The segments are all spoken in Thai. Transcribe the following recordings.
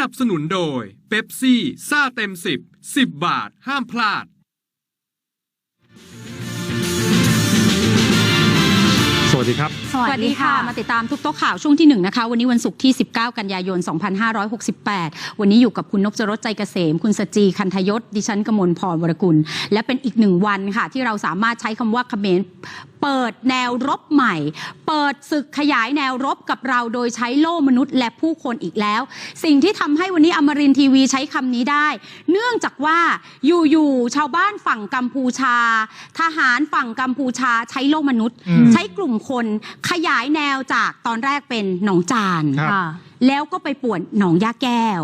นับสนุนโดยเบปซี่ซ่าเต็ม 10 10 บาทห้ามพลาด สวัสดีครับ สวัสดีค่ะ มาติดตามทุกโต๊ะข่าวช่วงที่ 1 นะคะ วันนี้วันศุกร์ที่ 19 กันยายน 2568 วันนี้อยู่กับคุณนพจรสใจเกษม คุณสจีคันธยศ ดิฉันกมลพรวรกุล และเป็นอีกหนึ่งวันค่ะ ที่เราสามารถใช้คำว่าเขมร เปิดแนวรบใหม่ เปิดศึกขยายแนวรบกับเราโดยใช้โล่มนุษย์และผู้คนอีกแล้ว สิ่งที่ทำให้วันนี้อมรินทร์ทีวีใช้คำนี้ได้ เนื่องจากว่าอยู่ๆชาวบ้านฝั่งกัมพูชา ทหารฝั่งกัมพูชาใช้โล่มนุษย์อืมใช้กลุ่มคนขยายแนวจากตอนแรกเป็นหนองจานครับค่ะ แล้วก็ไปป่วนหนองยาแก้ว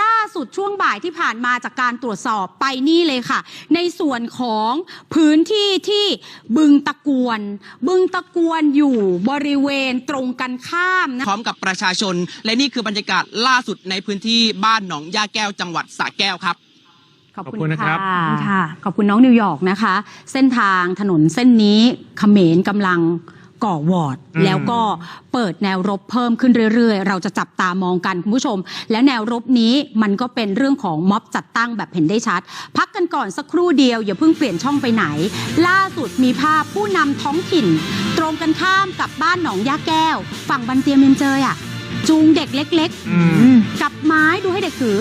ล่าสุดช่วงบ่ายที่ผ่านมาจากการตรวจสอบไปนี่เลยค่ะ ในส่วนของพื้นที่ที่บึงตะกวน บึงตะกวนอยู่บริเวณตรงกันข้ามนะพร้อมกับประชาชน และนี่คือบรรยากาศล่าสุดในพื้นที่บ้านหนองยาแก้วจังหวัดสระแก้วครับขอบขอบคุคุณณนะครับค่ะ ขอบคุณน้องนิวยอร์กนะคะ เส้นทางถนนเส้นนี้เขมรกำลัง ก่อวอร์ดอืมแล้วก็เปิดแนวรบเพิ่มขึ้นเรื่อยๆ เราจะจับตามองกันคุณผู้ชม แล้วแนวรบนี้มันก็เป็นเรื่องของม็อบจัดตั้งแบบเห็นได้ชัด พักกันก่อนสักครู่เดียว อย่าเพิ่งเปลี่ยนช่องไปไหน ล่าสุดมีภาพผู้นำท้องถิ่น ตรงกันข้ามกับบ้านหนองยาแก้ว ฝั่งบันเตียเมียนเจยอะจูงเด็กเล็กอืมๆกับไม้ดูให้เด็กถือ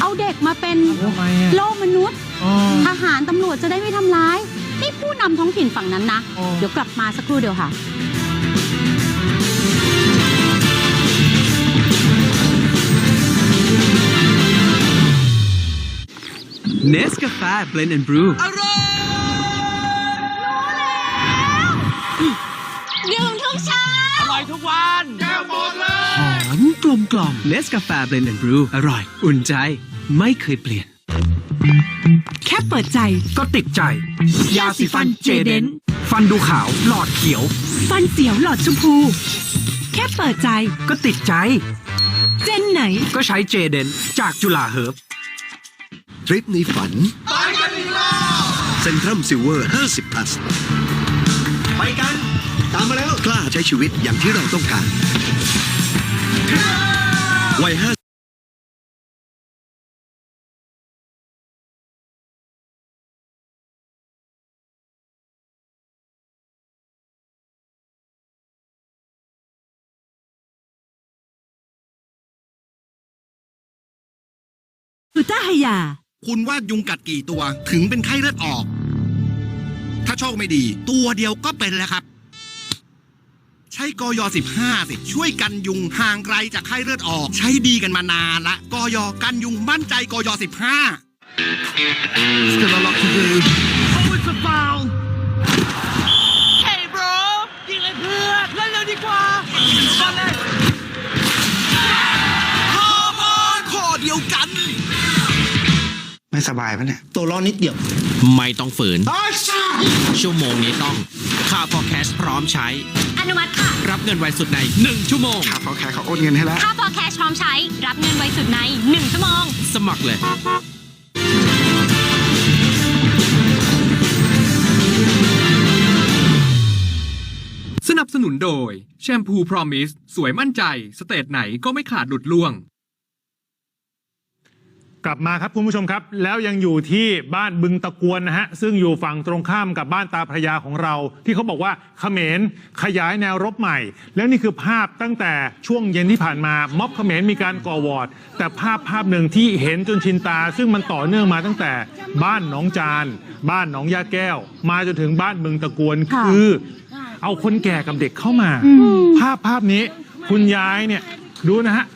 เอาเด็กมาเป็นทำไมอะโล่มนุษย์อ๋อทหารตำรวจจะได้ไม่ทำร้ายนี่ ผู้นำท้องถิ่นฝั่งนั้นนะอ๋อเดี๋ยวกลับมาสักครู่เดียวค่ะเนสกาแฟเบลนด์แอนด์บรูอร่อยยืมทุกเช้าอร่อยทุกวันหอมกลมกล่อมเนสกาแฟเบลนด์แอนด์บรูอร่อย อุ่นใจ ไม่เคยเปลี่ยนแค่ เปิดใจ ก็ติดใจ ยาสีฟันเจเดนฟันดูขาวหลอดเขียว ฟันเสียวหลอดชมพู แค่เปิดใจ ก็ติดใจ เจนไหน ก็ใช้เจเดนจากจุฬาเฮิร์บทริปในฝันไปกันอีกแล้เซนทรัมซิลเวอร์ 50 plus ไปกัน ตามมาแล้ว กล้าใช้ชีวิตอย่างที่เราต้องการวัย5 อุต้าฮยา คุณว่ายุงกัดกี่ตัวถึงเป็นไข้เลือดออก ถ้าโชคไม่ดี ตัวเดียวก็เป็นแล้วครับ ใช้กอย15 สิ ช่วยกันยุงห่างไกลจากไข้เลือดออก ใช้ดีกันมานานละกอยกันยุงมั่นใจกอย15เฮ้ย bro ยิงเลยเพื่อนเล่นเร็วดีกว่ามาเลย ไม่สบายปะเนี่ย ตัวร้อนนิดเดียวไม่ต้องฝืน ชั่วโมงนี้ต้องค่า forecast พร้อมใช้ อนุมัติค่ะ รับเงินไวสุดใน 1 ชั่วโมง ครับเขาแค่เขาโอนเงินให้แล้ว ค่าพอแคชพร้อมใช้ รับเงินไวสุดใน 1 ชั่วโมง สมัครเลย สนับสนุนโดย แชมพูพรอมิส สวยมั่นใจ สเตจไหนก็ไม่ขาดหลุดล่วง กลับมาครับคุณผู้ชมครับ แล้วยังอยู่ที่บ้านบึงตะกวนนะฮะ ซึ่งอยู่ฝั่งตรงข้ามกับบ้านตาพระยาของเรา ที่เขาบอกว่าเขมรขยายแนวรบใหม่ แล้วนี่คือภาพตั้งแต่ช่วงเย็นที่ผ่านมาม็อบเขมรมีการก่อวอร์ดแต่ภาพภาพหนึ่งที่เห็นจนชินตา ซึ่งมันต่อเนื่องมาตั้งแต่บ้านหนองจาน บ้านหนองยาแก้ว มาจนถึงบ้านบึงตะกวนค่ะคือ เอาคนแก่กับเด็กเข้ามา ภาพภาพนี้คุณยายเนี่ยดูนะฮะ